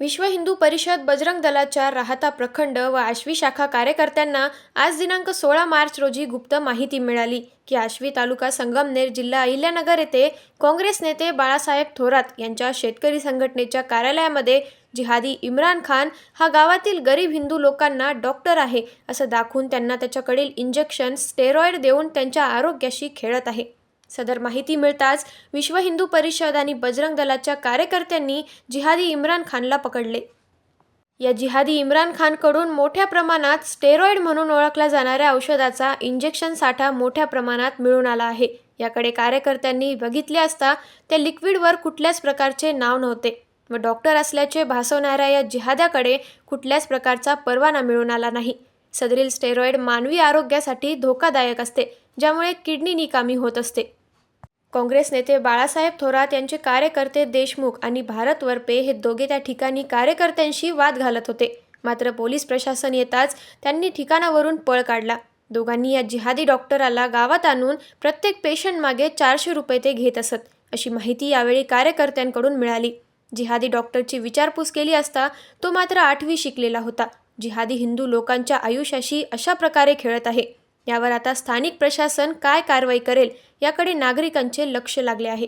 विश्व हिंदू परिषद बजरंग दलाच्या राहता प्रखंड व आश्वी शाखा कार्यकर्त्यांना आज दिनांक सोळा मार्च रोजी गुप्त माहिती मिळाली की आश्वी तालुका संगमनेर जिल्हा अहिल्यानगर येथे काँग्रेस नेते बाळासाहेब थोरात यांच्या शेतकरी संघटनेच्या कार्यालयामध्ये जिहादी इम्रान खान हा गावातील गरीब हिंदू लोकांना डॉक्टर आहे असं दाखवून त्यांना त्याच्याकडील इंजेक्शन स्टेरॉइड देऊन त्यांच्या आरोग्याशी खेळत आहे. सदर माहिती मिळताच विश्व हिंदू परिषद आणि बजरंग दलाच्या कार्यकर्त्यांनी जिहादी इम्रान खानला पकडले. या जिहादी इम्रान खानकडून मोठ्या प्रमाणात स्टेरॉइड म्हणून ओळखल्या जाणाऱ्या औषधाचा इंजेक्शन साठा मोठ्या प्रमाणात मिळून आला आहे. याकडे कार्यकर्त्यांनी बघितले असता त्या लिक्विडवर कुठल्याच प्रकारचे नाव नव्हते व डॉक्टर असल्याचे भासवणाऱ्या या जिहाद्याकडे कुठल्याच प्रकारचा परवाना मिळून आला नाही. सदरील स्टेरॉइड मानवी आरोग्यासाठी धोकादायक असते ज्यामुळे किडनी निकामी होत असते. काँग्रेस नेते बाळासाहेब थोरात यांचे कार्यकर्ते देशमुख आणि भारत वरपे हे दोघे त्या ठिकाणी कार्यकर्त्यांशी वाद घालत होते. मात्र पोलीस प्रशासन येताच त्यांनी ठिकाणावरून पळ काढला. दोघांनी या जिहादी डॉक्टराला गावात आणून प्रत्येक पेशंट मागे चारशे रुपये ते घेत असत अशी माहिती यावेळी कार्यकर्त्यांकडून मिळाली. जिहादी डॉक्टरची विचारपूस केली असता तो मात्र आठवी शिकलेला होता. जिहादी हिंदू लोकांच्या आयुष्याशी अशा प्रकारे खेळत आहे. यावर आता स्थानिक प्रशासन काय कारवाई करेल याकडे नागरिकांचे लक्ष लागले आहे.